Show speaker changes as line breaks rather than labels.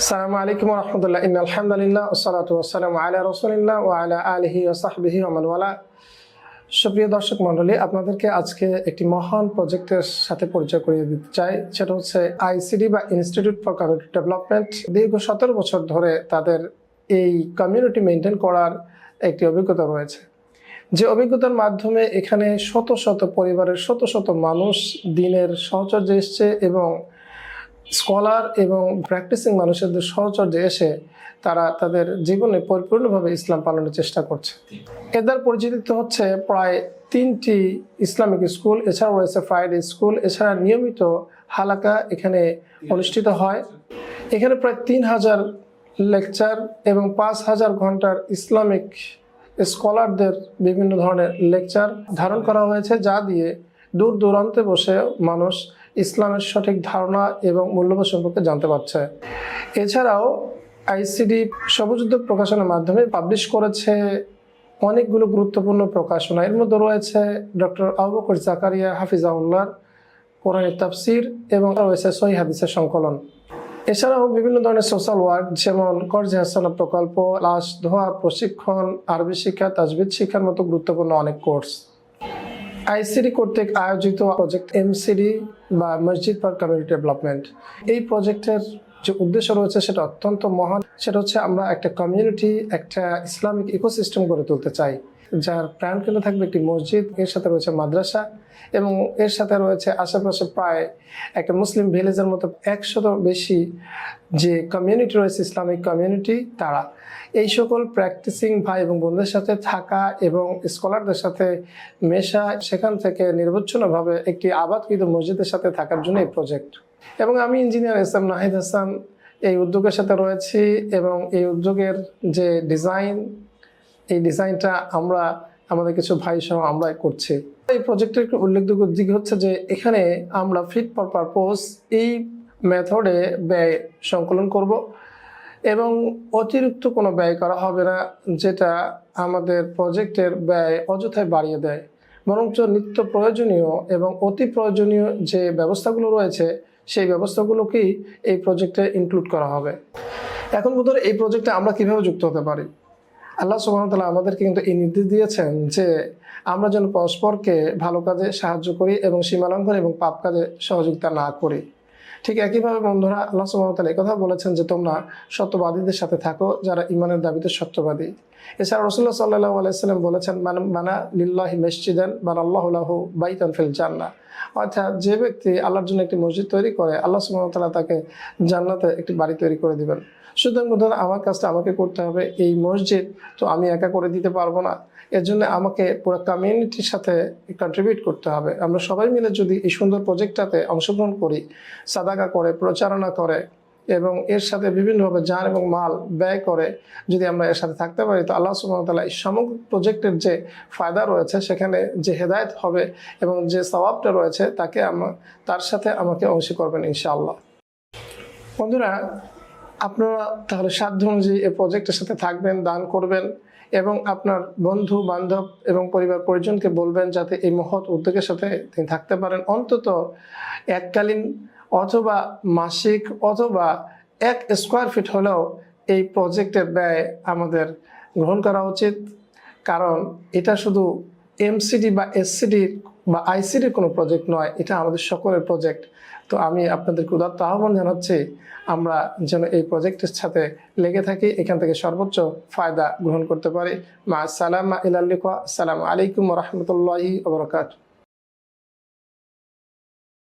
আসসালামু আলাইকুম রহমতুল্লাহ ইন আলহামদুলিল্লাহ ওসালাত ওসালাম আলা রসুলিল্লাহ ও আলা আলহি ওসাহবিহি ওমানওয়ালা সুপ্রিয় দর্শক মণ্ডলী, আপনাদেরকে আজকে একটি মহান প্রজেক্টের সাথে পরিচয় করিয়ে দিতে চাই। সেটা হচ্ছে আইসিডি বা ইনস্টিটিউট ফর কমিউনিটি ডেভেলপমেন্ট দীর্ঘ সতেরো বছর ধরে তাদের এই কমিউনিটি মেনটেন করার একটি অভিজ্ঞতা রয়েছে। যে অভিজ্ঞতার মাধ্যমে এখানে শত শত পরিবারের শত শত মানুষ দিনের সহচর্যে এসছে এবং স্কলার এবং প্র্যাকটিসিং মানুষের সহচর্যে এসে তারা তাদের জীবনে পরিপূর্ণভাবে ইসলাম পালনের চেষ্টা করছে। এদের পরিচিত হচ্ছে প্রায় তিনটি ইসলামিক স্কুল, এছাড়াও রয়েছে ফ্রাইডে স্কুল, এছাড়া নিয়মিত হালাকা এখানে অনুষ্ঠিত হয়। এখানে প্রায় তিন হাজার লেকচার এবং পাঁচ হাজার ঘণ্টার ইসলামিক স্কলারদের বিভিন্ন ধরনের লেকচার ধারণ করা হয়েছে, যা দিয়ে দূর দূরান্তে বসে মানুষ ইসলামের সঠিক ধারণা এবং মূল্যবোধ সম্পর্কে জানতে পারছে। এছাড়াও আইসিডি সবুজ প্রকাশনের মাধ্যমে পাবলিশ করেছে অনেকগুলো গুরুত্বপূর্ণ প্রকাশনা। এর মধ্যে রয়েছে ডক্টর আবুকর জাকারিয়া হাফিজাউল্লাহর কোরআনের তাফসির এবং রয়েছে সহি হাদিসের সংকলন। এছাড়াও বিভিন্ন ধরনের সোশ্যাল ওয়ার্ক যেমন কর্জে হাসানা প্রকল্প, লাশ, ধোয়া প্রশিক্ষণ, আরবি শিক্ষা, তাজবিদ শিক্ষার মতো গুরুত্বপূর্ণ অনেক কোর্স আইসিডি কর্তৃক আয়োজিত প্রজেক্ট এমসিডি বা মসজিদ ফর কমিউনিটি ডেভেলপমেন্ট। এই প্রজেক্টের যে উদ্দেশ্য রয়েছে সেটা অত্যন্ত মহান। সেটা হচ্ছে আমরা একটা কমিউনিটি, একটা ইসলামিক ইকোসিস্টেম গড়ে তুলতে চাই, যার প্রাণ কেন্দ্র থাকবে একটি মসজিদ। এর সাথে রয়েছে মাদ্রাসা। এবং এর সাথে রয়েছে আশেপাশে প্রায় একটা মুসলিম ভিলেজের মতো একশত বেশি যে কমিউনিটি রয়েছে, ইসলামিক কমিউনিটি তারা এই সকল প্র্যাকটিসিং ভাই এবং বোনদের সাথে থাকা এবং স্কলারদের সাথে মেশা সেখান থেকে নির্বচ্ছন্নভাবে একটি আবাদকৃত মসজিদের সাথে থাকার জন্য এই প্রজেক্ট এবং আমি engineer S M Nahid Hasan, এই উদ্যোগের সাথে রয়েছি এবং এই উদ্যোগের যে ডিজাইন এই ডিজাইনটা আমরা আমাদের কিছু ভাই সহ আমরাই করছি। এই প্রজেক্টের উল্লেখযোগ্য দিক হচ্ছে যে, এখানে আমরা ফিট ফর পারপোজ এই মেথডে ব্যয় সংকলন করব এবং অতিরিক্ত কোনো ব্যয় করা হবে না, যেটা আমাদের প্রজেক্টের ব্যয় অযথায় বাড়িয়ে দেয়। বরঞ্চ নিত্য প্রয়োজনীয় এবং অতি প্রয়োজনীয় যে ব্যবস্থাগুলো রয়েছে, সেই ব্যবস্থাগুলোকেই এই প্রজেক্টে ইনক্লুড করা হবে। এখন বোধহয় এই প্রজেক্টে আমরা কীভাবে যুক্ত হতে পারি? আল্লাহ সুবাহতাল্লাহ আমাদেরকে কিন্তু এই নির্দেশ দিয়েছেন যে আমরা যেন পরস্পরকে ভালো কাজে সাহায্য করি এবং সীমালঙ্ঘন এবং পাপ কাজে সহযোগিতা না করি। ঠিক একইভাবে বন্ধুরা, আল্লাহ সুবাহতাল কথা বলেছেন যে তোমরা সত্যবাদীদের সাথে থাকো যারা ইমানের দাবিতে সত্যবাদী। এছাড়া রসুল্লাহ সাল্লাহ আলাইসাল্লাম বলেছেন মানে মানা লিল্লাহি মসজিদান, বান আল্লাহ বাইতান ফিল জান্না অর্থাৎ যে ব্যক্তি আল্লাহর জন্য একটি মসজিদ তৈরি করে, আল্লাহ সুবাহতাল্লাহ তাকে জান্নাতে একটি বাড়ি তৈরি করে দিবেন। সুতরাং ধরুন আমার কাজটা আমাকে করতে হবে, এই মসজিদ তো আমি একা করে দিতে পারব না। এর জন্য আমাকে পুরো কমিউনিটির সাথে কন্ট্রিবিউট করতে হবে। আমরা সবাই মিলে যদি এই সুন্দর প্রজেক্টটাতে অংশগ্রহণ করি, সাদাকা করে, প্রচারণা করে এবং এর সাথে বিভিন্নভাবে যান এবং মাল ব্যয় করে যদি আমরা এর সাথে থাকতে পারি, তো আল্লাহ সুমতাল্লাহ এই সমগ্র প্রজেক্টের যে ফায়দা রয়েছে, সেখানে যে হেদায়ত হবে এবং যে স্বভাবটা রয়েছে, তাকে আমার তার সাথে আমাকে অংশী করবেন ইনশাআল্লাহ। বন্ধুরা, আপনারা তাহলে সাধ্য অনুযায়ী এই প্রজেক্টের সাথে থাকবেন, দান করবেন এবং আপনার বন্ধু, বান্ধব এবং পরিবার, পরিজনকে বলবেন যাতে এই মহৎ উদ্যোগের সাথে তিনি থাকতে পারেন। অন্তত এককালীন অথবা মাসিক অথবা এক স্কোয়ার ফিট হলেও এই প্রজেক্টের ব্যয় আমাদের গ্রহণ করা উচিত। কারণ এটা শুধু এমসিডি বা এসসিডির বা আইসিডির কোনো প্রজেক্ট নয়, এটা আমাদের সকলের প্রজেক্ট তো আমি আপনাদেরকে উদাত্ত আহ্বান জানাচ্ছি, আমরা যেন এই প্রজেক্টের সাথে লেগে থাকি, এখান থেকে সর্বোচ্চ ফায়দা গ্রহণ করতে পারি। মা সালামা ইলাল্লিকা সালাম আলাইকুম রহমতুল্লাহি ওবরাকাতু